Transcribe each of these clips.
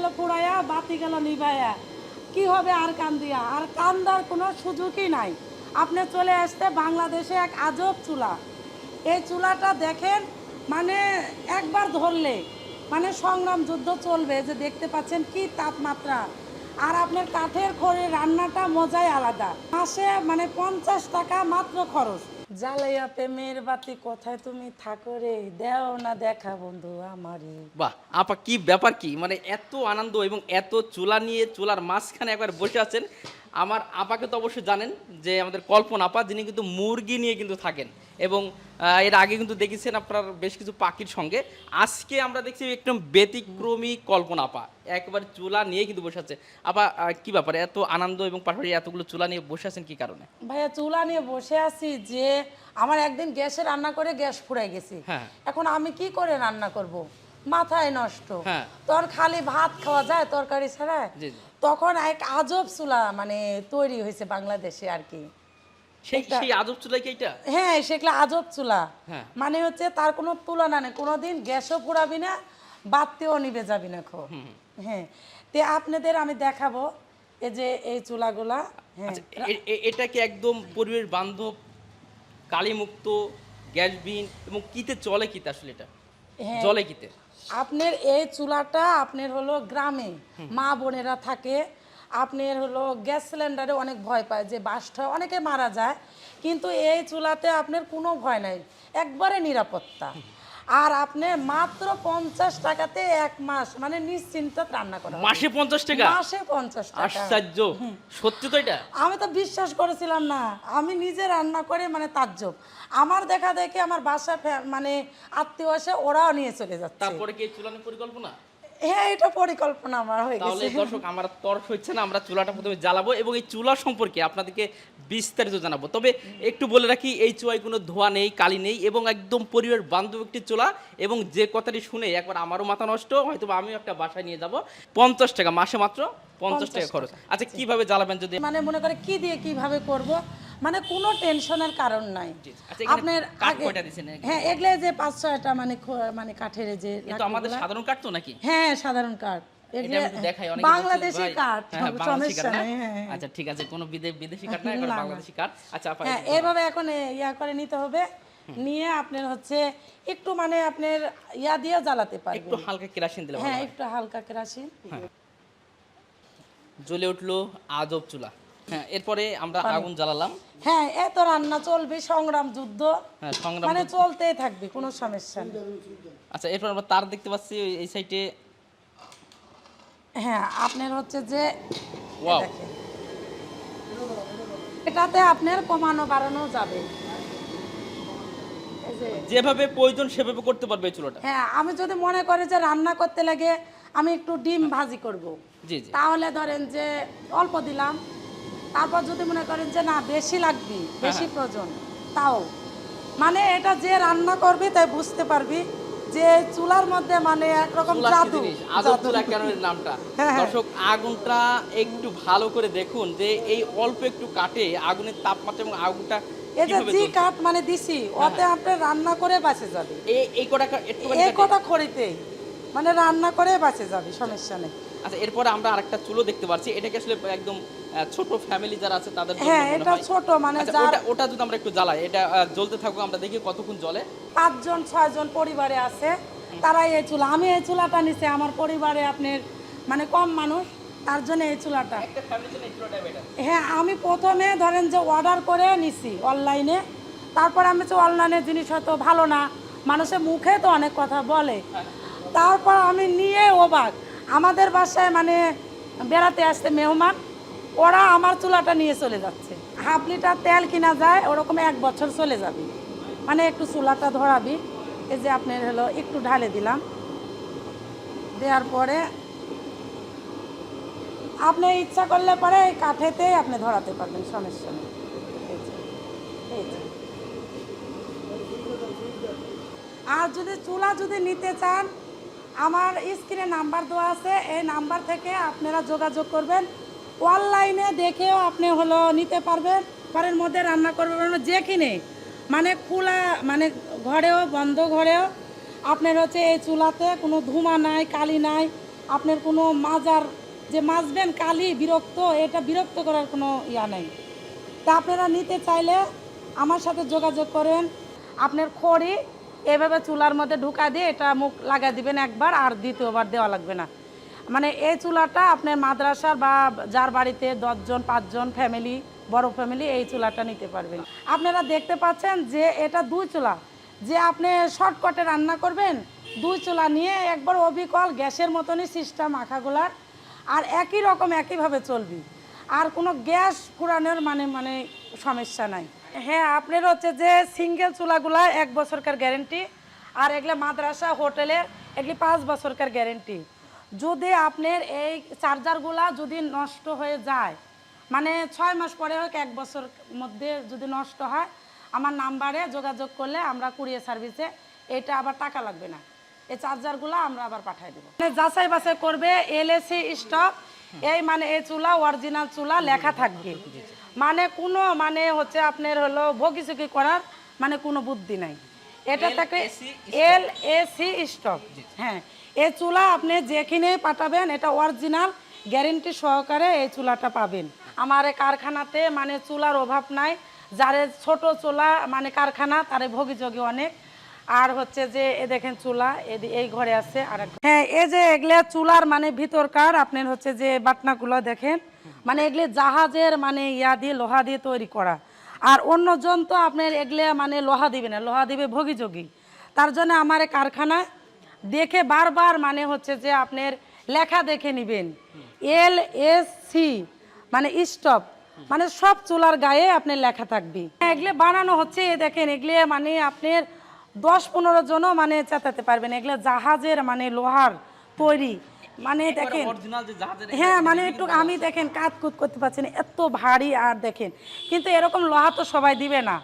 হলো পুড়াইয়া, বাতি গেল নিবাইয়া। কি হবে আর কান দিয়া আর কান্দার কোনো সুযোগই নাই। আপনি চলে আসতে বাংলাদেশে এক আজব চুলা। এই চুলাটা দেখেন মানে একবার ধরলে মানে সংগ্রাম যুদ্ধ চলবে, যে দেখতে পাচ্ছেন কি তাপমাত্রা। আর আপনার কাঠের খড়ে রান্নাটা মজাই আলাদা। মাসে মানে পঞ্চাশ টাকা মাত্র খরচ। জ্বালাইয়া প্রেমের বাতি কোথায় তুমি থাকো রে? দেও না দেখা বন্ধু আমারে। বাহ, আপা, কি ব্যাপার কি? মানে এত আনন্দ এবং এত চুলা নিয়ে চুলার মাঝখানে একবার বসে আছেন। আমার আপাকে তো অবশ্যই জানেন যে আমাদের কল্পনা আপা, যিনি কিন্তু মুরগি নিয়ে কিন্তু থাকেন। এবং এর আগে কিন্তু দেখেছেন আপনার বেশ কিছু পাখির সঙ্গে। আজকে আমরা দেখছি একদম ব্যতিক্রমী কল্পনা আপা। একবার চুলা নিয়ে কিন্তু বসে আছে। আপা কি ব্যাপার? এত আনন্দ এবং পাশাপাশি এতগুলো চুলা নিয়ে বসে আছেন কি কারণে? ভাইয়া চুলা নিয়ে বসে আছি যে আমার একদিন গ্যাসে রান্না করে গ্যাস ফুরাই গেছি। হ্যাঁ। এখন আমি কি করে রান্না করব? মাথায় নষ্ট। হ্যাঁ। তোর খালি ভাত খাওয়া যায় তরকারি ছাড়া। তখন এক আজব চুলা মানে তৈরি হয়েছে বাংলাদেশে আর কি। সেই সেই আজব চুলাই কি এইটা? হ্যাঁ সেগুলো আজব চুলা। হ্যাঁ। মানে হচ্ছে তার কোনো তুলনা নেই। কোনোদিন গ্যাসও না বাতিও নিবে যাবি না খো। হ্যাঁ। তে আপনাদের আমি দেখাবো এই যে এই চুলাগুলা। হ্যাঁ। আচ্ছা এটা কি একদম পরিবেশ বান্ধব কালিমুক্ত গ্যাসবিহীন এবং কিতে চলে কিতে আসলে এটা। জলে কিতে? আপনার এই চুলাটা আপনার হলো গ্রামে মা বোনেরা থাকে। আপনার হলো গ্যাস সিলিন্ডারে অনেক ভয় পায় যে বাস্ট হয় অনেকে মারা যায় কিন্তু এই চুলাতে আপনার কোনো ভয় নাই একবারে নিরাপত্তা। আর আপনি মাত্র পঞ্চাশ টাকাতে এক মাস মানে নিশ্চিন্ত রান্না করা হবে। মাসে পঞ্চাশ টাকা? মাসে পঞ্চাশ টাকা। আশ্চর্য। সত্যি তো এটা? আমি তো বিশ্বাস করেছিলাম না। আমি নিজে রান্না করে মানে তাজ্জব। আমার দেখা দেখে আমার বাসা মানে আত্মীয় আসে ওরাও নিয়ে চলে যাচ্ছে। তারপরে কি চুলানোর পরিকল্পনা? হ্যাঁ এটা পরিকল্পনা আমার হয়ে গেছে। তাহলে দর্শক আমার তর্ক হচ্ছে না আমরা চুলাটা প্রথমে জ্বালাবো এবং এই চুলা সম্পর্কে আপনাদেরকে বিস্তারিত জানাব। তবে একটু বলে রাখি এই চুলায় কোনো ধোয়া নেই কালি নেই এবং একদম পরিবার বান্ধব একটি চুলা এবং যে কথাটি শুনে একবার আমারও মাথা নষ্ট হয়তো আমিও একটা বাসায় নিয়ে যাব। পঞ্চাশ টাকা মাসে মাত্র পঞ্চাশ টাকা খরচ। আচ্ছা কীভাবে জ্বালাবেন যদি মানে মনে করে কি দিয়ে কীভাবে করব? মানে কোনো টেনশনের কারণ নাই। আচ্ছা, আপনার আগে? হ্যাঁ এগুলো যে পাঁচ ছয়টা মানে মানে কাঠের যে আমাদের সাধারণ কাঠ তো নাকি? হ্যাঁ সাধারণ কাঠ। এটা এগুলো আমি একটু দেখাই অনেকে বলছে, বাংলাদেশি কাঠ হ্যাঁ, হ্যাঁ, বাংলাদেশি সমস্যা নেই হ্যাঁ হ্যাঁ। আচ্ছা ঠিক আছে কোনো বিদেশি কাঠ না এখন না, না। বাংলাদেশি কাঠ আচ্ছা হ্যাঁ এইভাবে এখন ইয়া করে নিতে হবে নিয়ে আপনার হচ্ছে একটু মানে আপনার ইয়া দিয়ে জ্বালাতে একটু হালকা কেরাসিন দিলে হ্যাঁ একটু হালকা কেরাসিন। জ্বলে উঠল আজব চুলা। হ্যাঁ এরপরে আমরা আগুন জ্বালালাম। হ্যাঁ এত রান্না চলবে সংগ্রাম যুদ্ধ। হ্যাঁ সংগ্রাম মানে চলতেই থাকবে কোনো সমস্যা নেই। আচ্ছা এরপর আমরা তার দেখতে পাচ্ছি এই সাইডে হ্যাঁ আপনার হচ্ছে যে এটাতে আপনার কমানো বাড়ানো যাবে। যেভাবে প্রয়োজন সেভাবে করতে পারবে চুলাটা। হ্যাঁ আমি যদি মনে করি যে রান্না করতে লাগে আমি একটু ডিম ভাজি করব। জি জি। তাহলে ধরেন যে অল্প দিলাম। তারপর যদি মনে করেন যে না বেশি লাগবে বেশি প্রয়োজন তাও। মানে এটা যে রান্না করবি তাই বুঝতে পারবি। যে চুলার মধ্যে মানে একরকম জাদু আগুন। চুলা কেন নামটা হ্যাঁ, হ্যাঁ। দর্শক আগুনটা একটু ভালো করে দেখুন যে এই অল্প একটু কাটে আগুনের তাপমাত্রা এবং আগুনটা এটা যে। কাঠ মানে দিছি ওতে আপনি রান্না করে বাঁচে যাবে এই এই কটা এই খড়িতেই মানে রান্না করে বাঁচে যাবে সমস্যা নেই আচ্ছা এরপরে আমরা আরেকটা চুলো দেখতে পাচ্ছি এটাকে আসলে একদম ছোট ফ্যামিলি যারা আছে তাদের জন্য হ্যাঁ এটা হয়। ছোট মানে আচ্ছা, যার ওটা ওটা যদি আমরা একটু জ্বালাই। এটা জ্বলতে থাকুক আমরা দেখি কতক্ষণ জ্বলে। পাঁচজন ছয়জন পরিবারে আছে তারাই এই চুলা। আমি এই চুলাটা নিছি আমার পরিবারে আপনার মানে কম মানুষ তার জন্য এই চুলাটা। একটা ফ্যামিলির জন্য এই চুলাটা better। হ্যাঁ আমি প্রথমে ধরেন যে অর্ডার করে নিছি অনলাইনে তারপর আমি তো অনলাইনের জিনিস হয়তো ভালো না মানুষের মুখে তো অনেক কথা বলে। তারপর আমি নিয়ে অবাক। আমাদের বাসায় মানে বেড়াতে আসছে মেহমান, ওরা আমার চুলাটা নিয়ে চলে যাচ্ছে। হাফ লিটার তেল কিনা যায়, ওরকম এক বছর চলে যাবে। মানে একটু চুলাটা ধরাবি, এই যে আপনার হলো একটু ঢালে দিলাম। দেওয়ার পরে আপনি ইচ্ছা করলে পরে এই কাঠেতে আপনি ধরাতে পারবেন এই যে। আর যদি চুলা যদি নিতে চান আমার স্ক্রিনে নাম্বার দেওয়া আছে, এই নাম্বার থেকে আপনারা যোগাযোগ করবেন। অনলাইনে দেখেও আপনি হলো নিতে পারবেন, ঘরের মধ্যে রান্না করবেন যে কিনে মানে খোলা মানে ঘরেও, বন্ধ ঘরেও। আপনার হচ্ছে এই চুলাতে কোনো ধুমা নাই, কালি নাই। আপনার কোনো মাজার, যে মাজবেন কালি, বিরক্ত, এটা বিরক্ত করার কোনো ইয়া নেই। তা আপনারা নিতে চাইলে আমার সাথে যোগাযোগ করেন। আপনার খড়ি এভাবে চুলার মধ্যে ঢুকা দিয়ে এটা মুখ লাগাই দিবেন একবার আর দ্বিতীয়বার দেওয়া লাগবে না। মানে এই চুলাটা আপনার মাদ্রাসার বা যার বাড়িতে দশজন, পাঁচজন ফ্যামিলি বড় ফ্যামিলি এই চুলাটা নিতে পারবেন। আপনারা দেখতে পাচ্ছেন যে এটা দুই চুলা। যে আপনি শর্টকাটে রান্না করবেন, দুই চুলা নিয়ে একবার অবিকল গ্যাসের মতনই সিস্টেম আখাগুলার আর একই রকম একইভাবে চলবি। আর কোনো গ্যাস পুরানোর মানে মানে সমস্যা নাই। হ্যাঁ আপনার হচ্ছে যে সিঙ্গেল চুলাগুলা এক বছরকার গ্যারেন্টি আর এগুলো মাদ্রাসা হোটেলের এগুলি পাঁচ বছরকার গ্যারেন্টি যদি আপনার এই চার্জারগুলা যদি নষ্ট হয়ে যায় মানে ছয় মাস পরে হোক, এক বছর মধ্যে যদি নষ্ট হয়, আমার নাম্বারে যোগাযোগ করলে আমরা কুরিয়ার সার্ভিসে এটা আবার টাকা লাগবে না। এই চার্জারগুলো আমরা আবার পাঠিয়ে দেবো। মানে যাচাই বাছাই করবে এলএসি স্টক এই মানে এই চুলা অরিজিনাল চুলা লেখা থাকবে। মানে কোনো মানে হচ্ছে আপনার হলো ভগিচুকি করার মানে কোনো বুদ্ধি নাই। এটা থাকে এল এ সি স্টক হ্যাঁ এই চুলা আপনি যেখানে পাঠাবেন এটা অরিজিনাল গ্যারেন্টি সহকারে এই চুলাটা পাবেন। আমার এই কারখানাতে মানে চুলার অভাব নাই। যারে ছোট চুলা মানে কারখানা তারে ভোগীযোগী অনেক। আর হচ্ছে যে, এ দেখেন চুলা এই ঘরে আছে আর হ্যাঁ এই যে এগুলা চুলার মানে ভিতরকার, আপনার হচ্ছে যে বাটনাগুলো দেখেন মানে এগুলি জাহাজের মানে ইয়া দিয়ে, লোহা দিয়ে তৈরি করা। আর অন্যজন তো আপনার এগুলো মানে লোহা দিবে না, লোহা দিবে ভোগীযোগী। তার জন্য আমার এই কারখানায় দেখে বারবার মানে হচ্ছে যে আপনার লেখা দেখে নেবেন। এল এস সি মানে স্টপ মানে সব চুলার গায়ে আপনার লেখা থাকবে। এগুলো বানানো হচ্ছে দেখেন, এগুলো মানে আপনার দশ পনেরো জনও মানে চেতাতে পারবেন এগুলো জাহাজের মানে লোহার তৈরি। মানে দেখেন হ্যাঁ মানে একটু আমি দেখেন কাজ কুত করতে পারছি না এত ভারী। আর দেখেন কিন্তু এরকম লোহা তো সবাই দিবে না।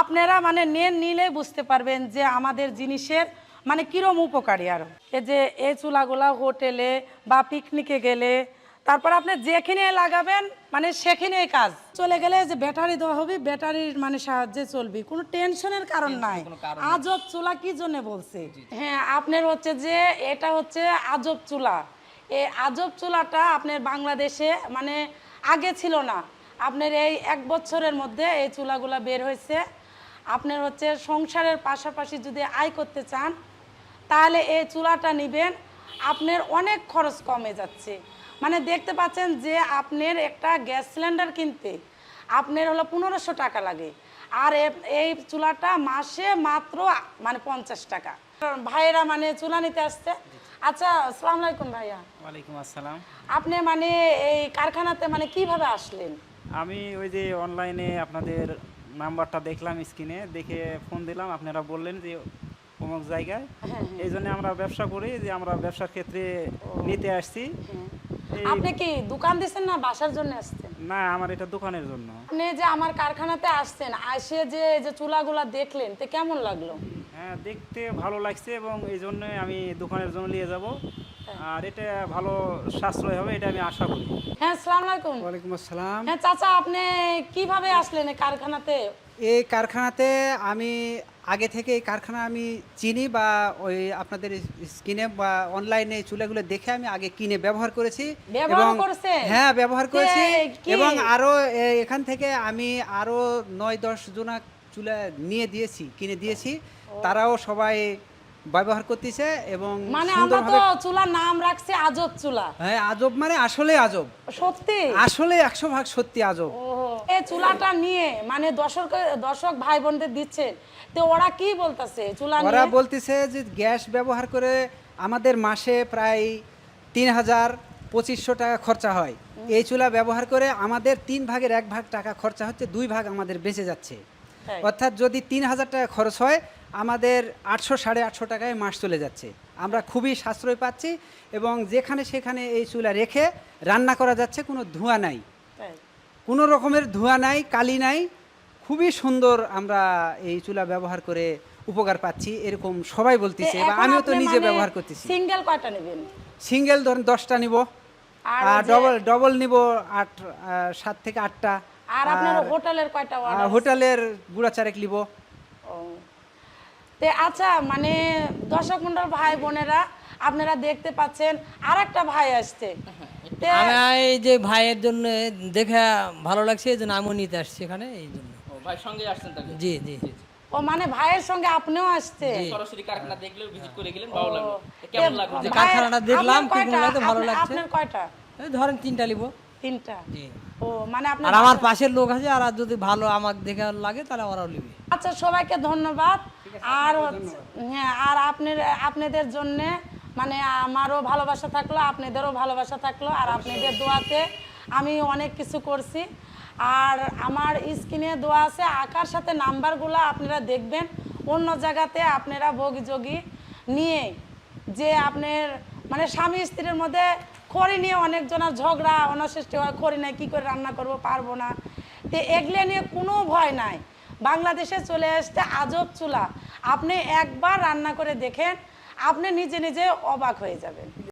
আপনারা মানে নেন নিলে বুঝতে পারবেন যে আমাদের জিনিসের মানে কিরম উপকারী আরও। এই যে এই চুলাগুলা হোটেলে বা পিকনিকে গেলে তারপর আপনি যেখানে লাগাবেন মানে সেখানেই কাজ। চলে গেলে যে ব্যাটারি দেওয়া হবে ব্যাটারির মানে সাহায্যে চলবি। কোনো টেনশনের কারণ নাই। আজব চুলা কি জন্য বলছে? হ্যাঁ আপনার হচ্ছে যে এটা হচ্ছে আজব চুলা। এই আজব চুলাটা আপনার বাংলাদেশে মানে আগে ছিল না। আপনার এই এক বছরের মধ্যে এই চুলাগুলা বের হয়েছে। আপনার হচ্ছে সংসারের পাশাপাশি যদি আয় করতে চান তাহলে এই চুলাটা নেবেন। আপনার অনেক খরচ কমে যাচ্ছে। মানে দেখতে পাচ্ছেন যে আপনার একটা গ্যাস সিলিন্ডার কিনতে আপনার হলো পনেরোশো টাকা লাগে। আর এই চুলাটা মাসে মাত্র মানে পঞ্চাশ টাকা। ভাইয়েরা মানে চুলা নিতে আসছে। আচ্ছা আসসালামু আলাইকুম ভাইয়া। ওয়ালাইকুম আসসালাম। আপনি মানে এই কারখানাতে মানে কীভাবে আসলেন? আমি ওই যে অনলাইনে আপনাদের নাম্বারটা দেখলাম স্ক্রিনে দেখে ফোন দিলাম। আপনারা বললেন যে অমুক জায়গায়। হ্যাঁ, এই জন্য আমরা ব্যবসা করি যে আমরা ব্যবসার ক্ষেত্রে নিতে আসছি। এই আপনি কি দোকান দিছেন না বাসার জন্য আসছেন? না আমার এটা দোকানের জন্য। আপনি যে আমার কারখানাতে আসছেন আসে যে যে চুলাগুলা দেখলেন তে কেমন লাগল? হ্যাঁ দেখতে ভালো লাগছে এবং এই জন্য আমি দোকানের জন্য নিয়ে যাব। আর এটা ভালো সাশ্রয় হবে এটা আমি আশা করি। হ্যাঁ আসসালামু আলাইকুম। ওয়ালাইকুম আসসালাম। হ্যাঁ চাচা আপনি কীভাবে আসলেন এই কারখানাতে? এই কারখানাতে আমি আগে থেকে এই কারখানা আমি চিনি বা ওই আপনাদের স্ক্রিনে বা অনলাইনে চুলাগুলো দেখে আমি আগে কিনে ব্যবহার করেছি। ব্যবহার হ্যাঁ ব্যবহার করেছি। এবং আরও এ, এখান থেকে আমি আরও নয় দশ জনা চুলা নিয়ে দিয়েছি কিনে দিয়েছি। তারাও সবাই ব্যবহার করতেছে এবং মানে আমরা তো চুলার নাম রাখছে আজব চুলা। হ্যাঁ আজব মানে আসলে আজব। সত্যি? আসলে একশো ভাগ সত্যি আজব। এই চুলাটা নিয়ে মানে দর্শক দর্শক ভাই বোনদের দিচ্ছে। তো ওরা কি বলতেছে চুলা ওরা বলতেছে যে গ্যাস ব্যবহার করে আমাদের মাসে প্রায় তিন হাজার পঁচিশশো টাকা খরচা হয়। এই চুলা ব্যবহার করে আমাদের তিন ভাগের এক ভাগ টাকা খরচা হচ্ছে দুই ভাগ আমাদের বেঁচে যাচ্ছে। অর্থাৎ যদি তিন হাজার টাকা খরচ হয় আমাদের আটশো সাড়ে আটশো টাকায় মাস চলে যাচ্ছে। আমরা খুবই সাশ্রয় পাচ্ছি এবং যেখানে সেখানে এই চুলা রেখে রান্না করা যাচ্ছে কোনো ধোঁয়া নাই। কোনো রকমের ধোঁয়া নাই কালি নাই। খুবই সুন্দর আমরা এই চুলা ব্যবহার করে উপকার পাচ্ছি এরকম সবাই বলতেছে বা আমিও তো নিজে মানে ব্যবহার করতেছি। সিঙ্গেল কয়টা নেবেন? সিঙ্গেল ধরেন দশটা নিব আর ডবল ডবল নিব আট সাত থেকে আটটা। আর আপনার হোটেলের কয়টা হোটেলের গুড়া চারেক নিব। তে আচ্ছা মানে দর্শক মন্ডল ভাই বোনেরা আপনারা দেখতে পাচ্ছেন আর একটা ভাই আসছে। আমি এই যে ভাইয়ের জন্য দেখে ভালো লাগছে এই জন্য আমিও নিতে আসছি এখানে এই জন্য। ও ভাই সঙ্গে আসছেন তাহলে? জি জি। ও মানে ভাইয়ের সঙ্গে আপনিও আসছে সরাসরি কারখানা দেখলেও ভিজিট করে গেলেন ভালো লাগল। কেমন লাগল? কারখানাটা দেখলাম, ভালো লাগছে, আপনার- কয়টা? ধরেন তিনটা নিব। তিনটা। ও মানে আপনার আমার পাশের লোক আছে আর আর যদি ভালো আমাকে দেখে লাগে তাহলে ওরাও নিবে। আচ্ছা সবাইকে ধন্যবাদ। আর হচ্ছে- হ্যাঁ আর আপনার আপনাদের জন্য মানে আমারও ভালোবাসা থাকল আপনাদেরও ভালোবাসা থাকল আর আপনাদের দোয়াতে আমি অনেক কিছু করছি। আর আমার স্ক্রিনে দোয়া আছে আঁকার সাথে নাম্বারগুলো আপনারা দেখবেন। অন্য জায়গাতে আপনারা ভোগযোগী নিয়ে যে আপনার মানে স্বামী স্ত্রীর মধ্যে খড়ি নিয়ে অনেকজনের ঝগড়া, অনসৃষ্টি হয়, খড়ি নাই কী করে রান্না করব পারব না। তো এগুলো নিয়ে কোনো ভয় নাই। বাংলাদেশে চলে আসতে আজব চুলা। আপনি একবার রান্না করে দেখেন, আপনি নিজে নিজে অবাক হয়ে যাবেন।